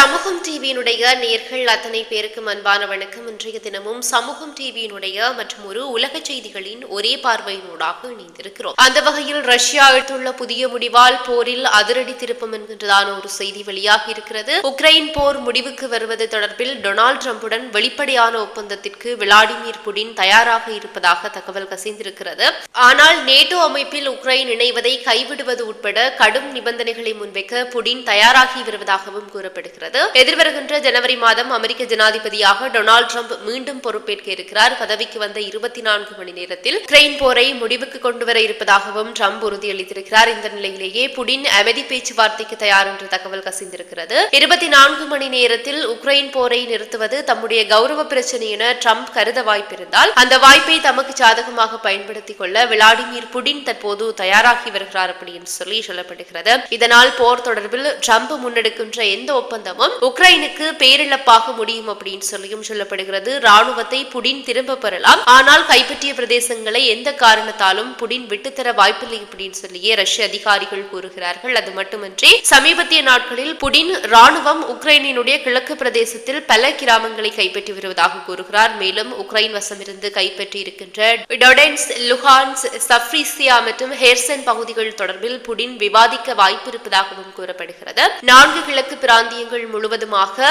சமூகம் டிவியினுடைய நேர்கள் அத்தனை பேருக்கும் அன்பான வணக்கம். இன்றைய தினமும் சமூகம் டிவியினுடைய மற்றும் ஒரு உலக செய்திகளின் ஒரே பார்வையினூடாக இணைந்திருக்கிறோம். அந்த வகையில் ரஷ்யா எடுத்துள்ள புதிய முடிவால் போரில் அதிரடி திருப்பம் என்கின்றதான ஒரு செய்தி வெளியாகி இருக்கிறது. உக்ரைன் போர் முடிவுக்கு வருவது தொடர்பில் டொனால்டு டிரம்புடன் வெளிப்படையான ஒப்பந்தத்திற்கு விளாடிமிர் புடின் தயாராக இருப்பதாக தகவல் கசிந்திருக்கிறது. ஆனால் நேட்டோ அமைப்பில் உக்ரைன் இணைவதை கைவிடுவது உட்பட கடும் நிபந்தனைகளை முன்வைக்க புடின் தயாராகி வருவதாகவும் கூறப்படுகிறது. எதிர்வருகின்ற ஜனவரி மாதம் அமெரிக்க ஜனாதிபதியாக டொனால்டு ட்ரம்ப் மீண்டும் பொறுப்பேற்க இருக்கிறார். பதவிக்கு வந்த இருபத்தி நான்கு மணி நேரத்தில் உக்ரைன் போரை முடிவுக்கு கொண்டு வர இருப்பதாகவும் ட்ரம்ப் உறுதியளித்திருக்கிறார். இந்த நிலையிலேயே புடின் அமைதி பேச்சுவார்த்தைக்கு தயார் என்ற தகவல் கசிந்திருக்கிறது. இருபத்தி நான்கு மணி நேரத்தில் உக்ரைன் போரை நிறுத்துவது தம்முடைய கௌரவ பிரச்சனை என ட்ரம்ப் கருத வாய்ப்பிருந்தால் அந்த வாய்ப்பை தமக்கு சாதகமாக பயன்படுத்திக் கொள்ள விளாடிமிர் புடின் தற்போது தயாராகி வருகிறார் அப்படின்னு சொல்லி சொல்லப்படுகிறது. இதனால் போர் தொடர்பில் ட்ரம்ப் முன்னெடுக்கின்ற எந்த ஒப்பந்தமும் சம்பவம் உக்ரைனுக்கு பேரிழப்பாக முடியும் அப்படின்னு சொல்லியும் சொல்லப்படுகிறது. ராணுவத்தை புடின் திரும்ப பெறலாம். ஆனால் கைப்பற்றிய பிரதேசங்களை எந்த காரணத்தாலும் புடின் விட்டுத்தர வாய்ப்பில்லை அப்படின்னு சொல்லியே ரஷ்ய அதிகாரிகள் கூறுகிறார்கள். அது மட்டுமின்றி சமீபத்திய நாட்களில் புடின் ராணுவம் உக்ரைனினுடைய கிழக்கு பிரதேசத்தில் பல கிராமங்களை கைப்பற்றி வருவதாக கூறுகிறார். மேலும் உக்ரைன் வசமிருந்து கைப்பற்றி இருக்கின்ற டொடென்ஸ் லுஹான்ஸ் சப்ரீசியா மற்றும் ஹேர்சன் பகுதிகள் தொடர்பில் புடின் விவாதிக்க வாய்ப்பு இருப்பதாகவும் கூறப்படுகிறது. நான்கு கிழக்கு பிராந்தியங்கள் முழுவதுமாக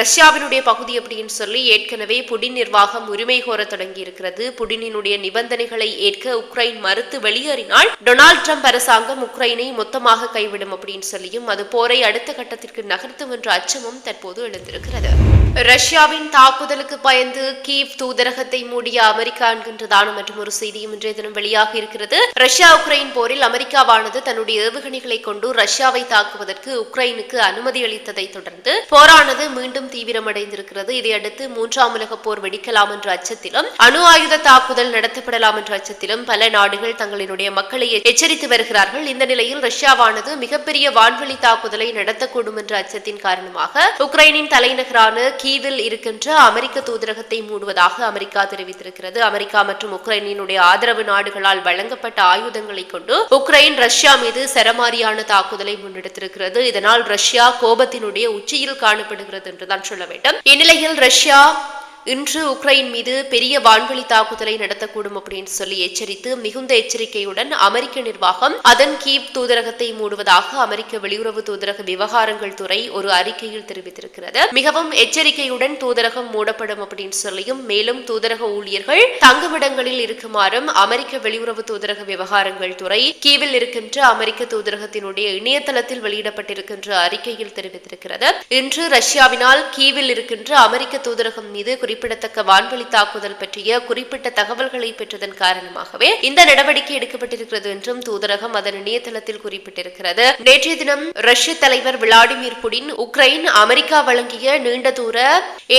ரஷ்யாவினுடைய பகுதி அப்படின்னு சொல்லி ஏற்கனவே புடின் நிர்வாகம் உரிமை கோர தொடங்கி இருக்கிறது புடினினுடைய நிபந்தனைகளை ஏற்க உக்ரைன் மறுத்து வெளியேறினால் டொனால்டு ட்ரம்ப் அரசாங்கம் உக்ரைனை மொத்தமாக கைவிடும் அப்படின்னு சொல்லியும் அது போரை அடுத்த கட்டத்திற்கு நகர்த்தும் என்ற அச்சமும் தற்போது எழுந்திருக்கிறது. ரஷ்யாவின் தாக்குதலுக்கு பயந்து கீவ் தூதரகத்தை மூடிய அமெரிக்கா என்கின்றதான மற்றும் ஒரு செய்தியும் இன்றைய தினம் வெளியாக இருக்கிறது. ரஷ்யா உக்ரைன் போரில் அமெரிக்காவானது தன்னுடைய ஏவுகணைகளை கொண்டு ரஷ்யாவை தாக்குவதற்கு உக்ரைனுக்கு அனுமதி அளித்ததை தொடர்ந்து போரானது மீண்டும் தீவிரமடைந்திருக்கிறது. இதையடுத்து மூன்றாம் உலக போர் வெடிக்கலாம் என்ற அச்சத்திலும் அணு ஆயுத தாக்குதல் நடத்தப்படலாம் என்ற அச்சத்திலும் பல நாடுகள் தங்களினுடைய மக்களை எச்சரித்து வருகிறார்கள். இந்த நிலையில் ரஷ்யாவானது மிகப்பெரிய வான்வெளி தாக்குதலை நடத்தக்கூடும் என்ற அச்சத்தின் காரணமாக உக்ரைனின் தலைநகரான கீவில் இருக்கின்ற அமெரிக்க தூதரகத்தை மூடுவதாக அமெரிக்கா தெரிவித்திருக்கிறது. அமெரிக்கா மற்றும் உக்ரைனினுடைய ஆதரவு நாடுகளால் வழங்கப்பட்ட ஆயுதங்களை கொண்டு உக்ரைன் ரஷ்யா மீது சரமாரியான தாக்குதலை முன்னெடுத்திருக்கிறது. இதனால் ரஷ்யா கோபத்தினுடைய உச்சியில் காணப்படுகிறது என்றுதான் சொல்ல வேண்டும். இந்நிலையில் ரஷ்யா இன்று உக்ரைன் மீது பெரிய வான்வெளி தாக்குதலை நடத்தக்கூடும் அப்படின்னு சொல்லி எச்சரித்து மிகுந்த எச்சரிக்கையுடன் அமெரிக்க நிர்வாகம் அதன் கீவ் தூதரகத்தை மூடுவதாக அமெரிக்க வெளியுறவு தூதரக விவகாரங்கள் துறை ஒரு அறிக்கையில் தெரிவித்திருக்கிறது. மிகவும் எச்சரிக்கையுடன் தூதரகம் மூடப்படும் அப்படின்னு சொல்லியும் மேலும் தூதரக ஊழியர்கள் தங்குமிடங்களில் இருக்குமாறும் அமெரிக்க வெளியுறவு தூதரக விவகாரங்கள் துறை கீவில் இருக்கின்ற அமெரிக்க தூதரகத்தினுடைய இணையதளத்தில் வெளியிடப்பட்டிருக்கின்ற அறிக்கையில் தெரிவித்திருக்கிறது. இன்று ரஷ்யாவினால் கீவில் இருக்கின்ற அமெரிக்க தூதரகம் மீது குறிப்பிடத்தக்க வான்வழி தாக்குதல் பற்றிய குறிப்பிட்ட தகவல்களை பெற்றதன் காரணமாகவே இந்த நடவடிக்கை எடுக்கப்பட்டிருக்கிறது என்றும் தூதரகம் அதன் இணையதளத்தில் குறிப்பிட்டிருக்கிறது. நேற்றைய தினம் ரஷ்ய தலைவர் விளாடிமிர் புடின் உக்ரைன் அமெரிக்கா வழங்கிய நீண்ட தூர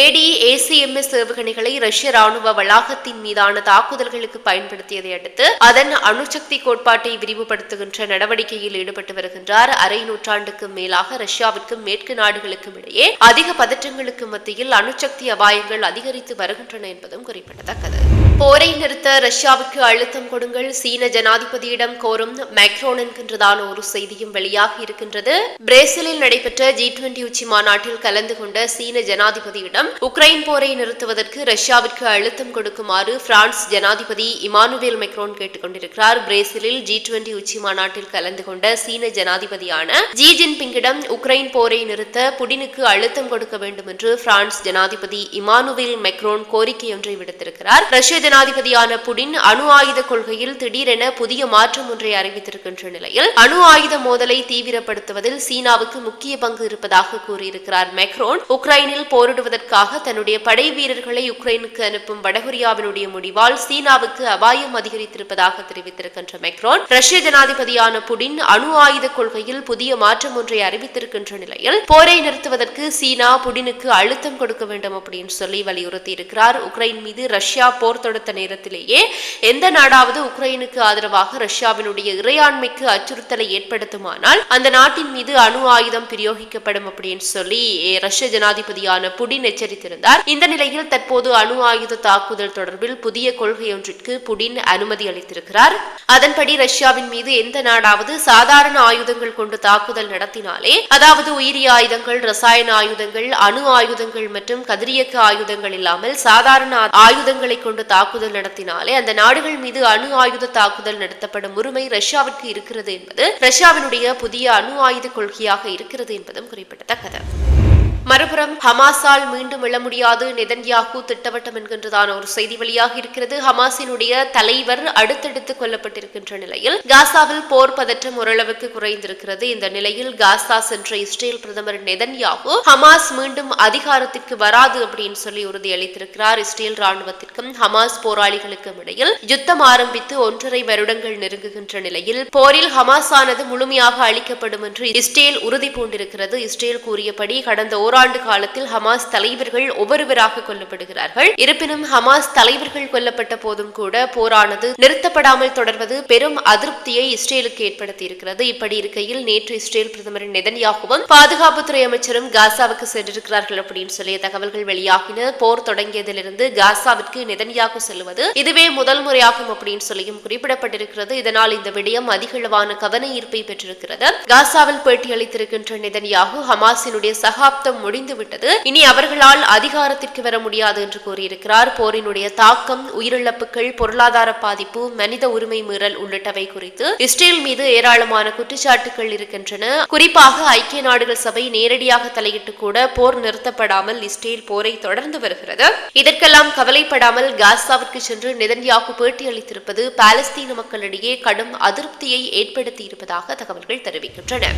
ஏடி ஏசிஎம்எஸ் ஏவுகணைகளை ரஷ்ய ராணுவ வளாகத்தின் மீதான தாக்குதல்களுக்கு பயன்படுத்தியதை அடுத்து அதன் அணுசக்தி கோட்பாட்டை விரிவுபடுத்துகின்ற நடவடிக்கையில் ஈடுபட்டு வருகின்றார். அரை நூற்றாண்டுக்கும் மேலாக ரஷ்யாவிற்கும் மேற்கு நாடுகளுக்கும் இடையே அதிக பதற்றங்களுக்கு மத்தியில் அணுசக்தி அபாயங்கள் அதிக அதிகரித்து வருகின்றன என்பதும் குறிப்பிடத்தக்கது. போரை நிறுத்த ரஷ்யாவுக்கு அழுத்தம் கொடுங்கள். சீன ஜனாதிபதியிடம் கோரும் மேக்ரோன் என்கின்றதான ஒரு செய்தியும் வெளியாகி இருக்கின்றது. பிரேசிலில் நடைபெற்ற ஜி டுவெண்டி உச்சி மாநாட்டில் கலந்து கொண்ட சீன ஜனாதிபதியிடம் உக்ரைன் போரை நிறுத்துவதற்கு ரஷ்யாவிற்கு அழுத்தம் கொடுக்குமாறு பிரான்ஸ் ஜனாதிபதி இமானுவேல் மெக்ரோன் கேட்டுக்கொண்டிருக்கிறார். பிரேசிலில் ஜி டுவெண்டி உச்சி மாநாட்டில் கலந்து கொண்ட சீன ஜனாதிபதியான ஜி ஜின்பிங்கிடம் உக்ரைன் போரை நிறுத்த புடினுக்கு அழுத்தம் கொடுக்க வேண்டும் என்று பிரான்ஸ் ஜனாதிபதி இமானுவேல் மெக்ரோன் கோரிக்கை ஒன்றை விடுத்திருக்கிறார். ரஷ்ய ஜனாதிபதியான புடின் அணு ஆயுத கொள்கையில் திடீரென புதிய மாற்றம் ஒன்றை அறிவித்திருக்கின்ற நிலையில் அணு ஆயுத மோதலை தீவிரப்படுத்துவதில் சீனாவுக்கு முக்கிய பங்கு இருப்பதாக கூறியிருக்கிறார் மெக்ரோன். உக்ரைனில் போரிடுவதற்காக தன்னுடைய படை வீரர்களை உக்ரைனுக்கு அனுப்பும் வடகொரியாவினுடைய முடிவால் சீனாவுக்கு அபாயம் அதிகரித்திருப்பதாக தெரிவித்திருக்கின்ற மெக்ரோன். ரஷ்ய ஜனாதிபதியான புடின் அணு ஆயுத கொள்கையில் புதிய மாற்றம் ஒன்றை அறிவித்திருக்கின்ற நிலையில் போரை நிறுத்துவதற்கு சீனா புடினுக்கு அழுத்தம் கொடுக்க வேண்டும் அப்படின்னு சொல்லி வலியுறுத்தி இருக்கிறார் உக்ரைன் மீது ரஷ்யா போர் தொடுத்த நேரத்திலேயே எந்த நாடாவது உக்ரைனுக்கு ஆதரவாக ரஷ்யாவினுடைய இறையாண்மைக்கு அச்சுறுத்தலை ஏற்படுத்துமானால் அந்த நாட்டின் மீது அணு ஆயுதம் பிரயோகிக்கப்படும் அப்படின்னு சொல்லி ரஷ்ய ஜனாதிபதியான புடின் எச்சரித்திருந்தார். இந்த நிலையில் தற்போது அணு ஆயுத தாக்குதல் தொடர்பில் புதிய கொள்கை ஒன்றிற்கு புடின் அனுமதி அளித்திருக்கிறார். அதன்படி ரஷ்யாவின் மீது எந்த நாடாவது சாதாரண ஆயுதங்கள் கொண்டு தாக்குதல் நடத்தினாலே அதாவது உயிரி ஆயுதங்கள் ரசாயன ஆயுதங்கள் அணு ஆயுதங்கள் மற்றும் கதிரியக்க ஆயுதங்கள் இல்லாமல் சாதாரண ஆயுதங்களை கொண்டு தாக்குதல் நடத்தினாலே அந்த நாடுகள் மீது அணு ஆயுத தாக்குதல் நடத்தப்படும் உரிமை ரஷ்யாவிற்கு இருக்கிறது என்பது ரஷ்யாவினுடைய புதிய அணு ஆயுத கொள்கையாக இருக்கிறது என்பதும் குறிப்பிடத்தக்கது. மறுபுறம் ஹமாஸால் மீண்டும் எழ முடியாது. நெதன்யாகு திட்டவட்டம் என்கின்றதான ஒரு செய்தி வெளியாக இருக்கிறது. ஹமாஸினுடைய தலைவர் அடுத்தடுத்து கொல்லப்பட்டிருக்கின்ற நிலையில் காசாவில் போர் பதற்றம் ஓரளவுக்கு குறைந்திருக்கிறது. இந்த நிலையில் காசா சென்ற இஸ்ரேல் பிரதமர் நெதன்யாகு ஹமாஸ் மீண்டும் அதிகாரத்திற்கு வராது அப்படின்னு சொல்லி உறுதியளித்திருக்கிறார் இஸ்ரேல் ராணுவத்திற்கும் ஹமாஸ் போராளிகளுக்கும் இடையில் யுத்தம் ஆரம்பித்து ஒன்றரை வருடங்கள் நெருங்குகின்ற நிலையில் போரில் ஹமாஸ் ஆனது முழுமையாக அளிக்கப்படும் என்று இஸ்ரேல் உறுதி பூண்டிருக்கிறது. இஸ்ரேல் கூறியபடி கடந்த ஓர் ஓராண்டு காலத்தில் ஹமாஸ் தலைவர்கள் ஒவ்வொருவராக கொல்லப்படுகிறார்கள். இருப்பினும் ஹமாஸ் தலைவர்கள் கொல்லப்பட்ட போதும் கூட போரானது நிறுத்தப்படாமல் தொடர்வது பெரும் அதிருப்தியை இஸ்ரேலுக்கு ஏற்படுத்தி இருக்கிறது இப்படி இருக்கையில் நேற்று இஸ்ரேல் பிரதமர் நெதன்யாகுவும் பாதுகாப்புத்துறை அமைச்சரும் காசாவுக்கு சென்றிருக்கிறார்கள் அப்படின்னு சொல்லிய தகவல்கள் வெளியாகின. போர் தொடங்கியதிலிருந்து காசாவிற்கு நெதன்யாகு செல்வது இதுவே முதல் முறையாகும் அப்படின்னு சொல்லியும் குறிப்பிடப்பட்டிருக்கிறது. இதனால் இந்த விடயம் அதிகளவான கவன ஈர்ப்பை பெற்றிருக்கிறது. காசாவில் பேட்டியளித்திருக்கின்ற நெதன்யாகு ஹமாஸினுடைய சகாப்தம் முடிந்துவிட்டது. இனி அவர்களால் அதிகாரத்திற்கு வர முடியாது என்று கூறியிருக்கிறார். போரினுடைய தாக்கம் உயிரிழப்புகள் பொருளாதார பாதிப்பு மனித உரிமை மீறல் உள்ளிட்டவை குறித்து இஸ்ரேல் மீது ஏராளமான குற்றச்சாட்டுகள் இருக்கின்றன. குறிப்பாக ஐக்கிய நாடுகள் சபை நேரடியாக தலையிட்டு கூட போர் நிறுத்தப்படாமல் இஸ்ரேல் போரை தொடர்ந்து வருகிறது. இதற்கெல்லாம் கவலைப்படாமல் காசாவிற்கு சென்று நெதன்யாகு பேட்டியளித்திருப்பது பாலஸ்தீன மக்களிடையே கடும் அதிருப்தியை ஏற்படுத்தியிருப்பதாக தகவல்கள் தெரிவிக்கின்றன.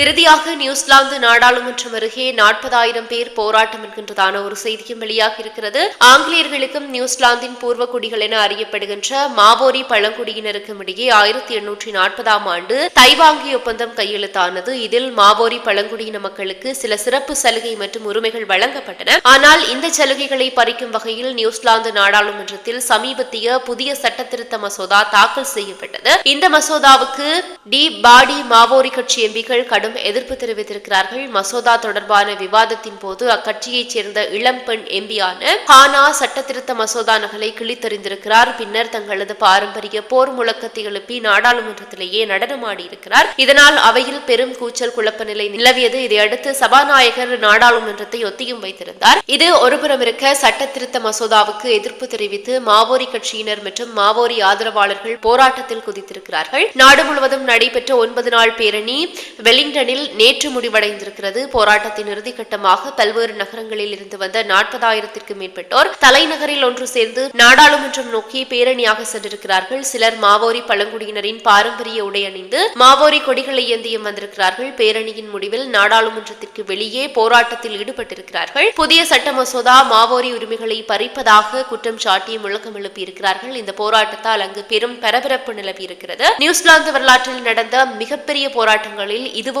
இறுதியாக நியூசிலாந்து நாடாளுமன்றம் அருகே நாற்பதாயிரம் பேர் போராட்டம் என்கின்றதான ஒரு செய்தியும் வெளியாக இருக்கிறது. ஆங்கிலேயர்களுக்கும் நியூசிலாந்தின் பூர்வ குடிகள் என அறியப்படுகின்ற மாவோரி பழங்குடியினருக்கும் இடையே ஆயிரத்தி எண்ணூற்றி நாற்பதாம் ஆண்டு தைவாங்கி ஒப்பந்தம் கையெழுத்தானது. இதில் மாவோரி பழங்குடியின மக்களுக்கு சில சிறப்பு சலுகை மற்றும் உரிமைகள் வழங்கப்பட்டன. ஆனால் இந்த சலுகைகளை பறிக்கும் வகையில் நியூசிலாந்து நாடாளுமன்றத்தில் சமீபத்திய புதிய சட்டத்திருத்த மசோதா தாக்கல் செய்யப்பட்டது. இந்த மசோதாவுக்கு டி பாடி மாவோரி கட்சி எம்பிகள் கடும் எதிர்ப்பு தெரிவித்திருக்கிறார்கள். மசோதா தொடர்பான விவாதத்தின் போது அக்கட்சியைச் சேர்ந்த இளம் பெண் எம்பியான ஹானா சட்டத்திருத்த மசோதா நகலை கிழித்தறிந்திருக்கிறார். பின்னர் தங்களது பாரம்பரிய போர் முழக்கத்தை எழுப்பி நாடாளுமன்றத்திலேயே நடனமாடியிருக்கிறார். இதனால் அவையில் பெரும் கூச்சல் குழப்ப நிலை நிலவியது. இதையடுத்து சபாநாயகர் நாடாளுமன்றத்தை ஒத்தியும் வைத்திருந்தார். இது ஒருபுறம் இருக்க சட்டத்திருத்த மசோதாவுக்கு எதிர்ப்பு தெரிவித்து மாவோரி கட்சியினர் மற்றும் மாவோரி ஆதரவாளர்கள் போராட்டத்தில் குதித்திருக்கிறார்கள். நாடு முழுவதும் நடைபெற்ற ஒன்பது நாள் பேரணி வெலிங் லண்டனில் நேற்று முடிவடைந்திருக்கிறது. போராட்டத்தின் இறுதிக்கட்டமாக பல்வேறு நகரங்களில் இருந்து வந்த நாற்பதாயிரத்திற்கும் மேற்பட்டோர் தலைநகரில் ஒன்று சேர்ந்து நாடாளுமன்றம் நோக்கி பேரணியாக சென்றிருக்கிறார்கள். சிலர் மாவோரி பழங்குடியினரின் பாரம்பரிய உடை அணிந்து மாவோரி கொடிகளை ஏந்தியும் வந்திருக்கிறார்கள். பேரணியின் முடிவில் நாடாளுமன்றத்திற்கு வெளியே போராட்டத்தில் ஈடுபட்டிருக்கிறார்கள். புதிய சட்ட மசோதா மாவோரி உரிமைகளை பறிப்பதாக குற்றம் சாட்டி முழக்கம் எழுப்பியிருக்கிறார்கள். இந்த போராட்டத்தால் அங்கு பெரும் பரபரப்பு நிலவியிருக்கிறது. நியூசிலாந்து வரலாற்றில் நடந்த மிகப்பெரிய போராட்டங்களில் இதுவும்